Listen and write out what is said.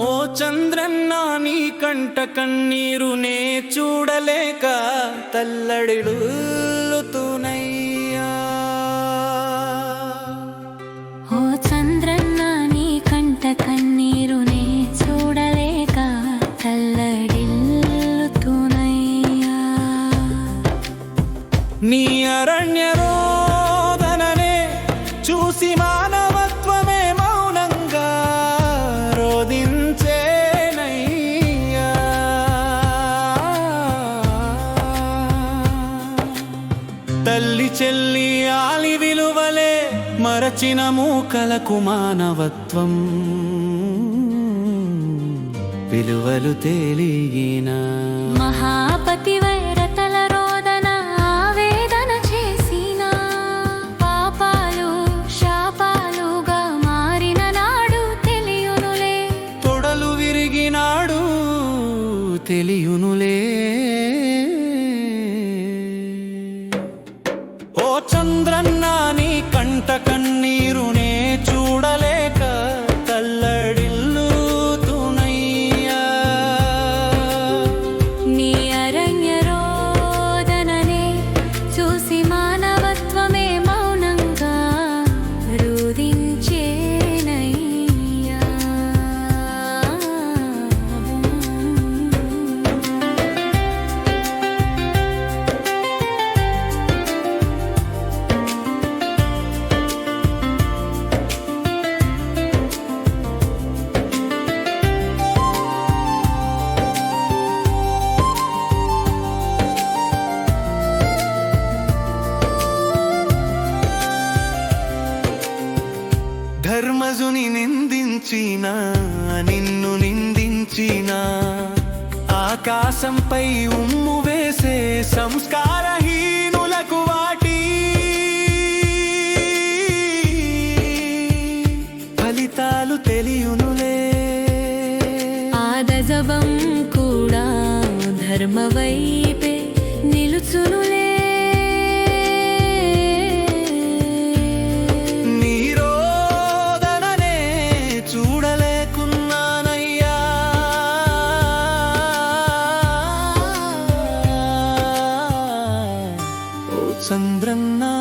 ఓ చంద్రన్న నీ కంట కన్నీరు నే చూడలేక తల్లడిల్లుతునయ్యా. ఓ చంద్రన్న నీ కంట కన్నీరునే చూడలేక తల్లడిల్లుతునయ్యా. నీ అరణ్య రోదననే చూసి మానవత్వమే తల్లి చెల్లి ఆలి విలువలే మరచిన మూకలకు మానవత్వం విలువలు తేలిగినా మహాపతి వైరతల రోదన ఆవేదన చేసిన పాపాలు శాపాలుగా మారిన నాడు తెలియనులే. తొడలు విరిగినాడు తెలియునులే. చంద్రన్న నీ కంట కన్నీరునే చూడలేక తల్లడిల్లుతునయ్యా. నీ అరణ్య రోదననే చూసి నిన్ను నిందించిన. ఆకాశంపై ఉమ్ము వేసే సంస్కారహీనులకు వాటి ఫలితాలు తెలియనులే. ఆదజవం కూడా ధర్మవైపే నిలుచును ചന്ദ്രനാ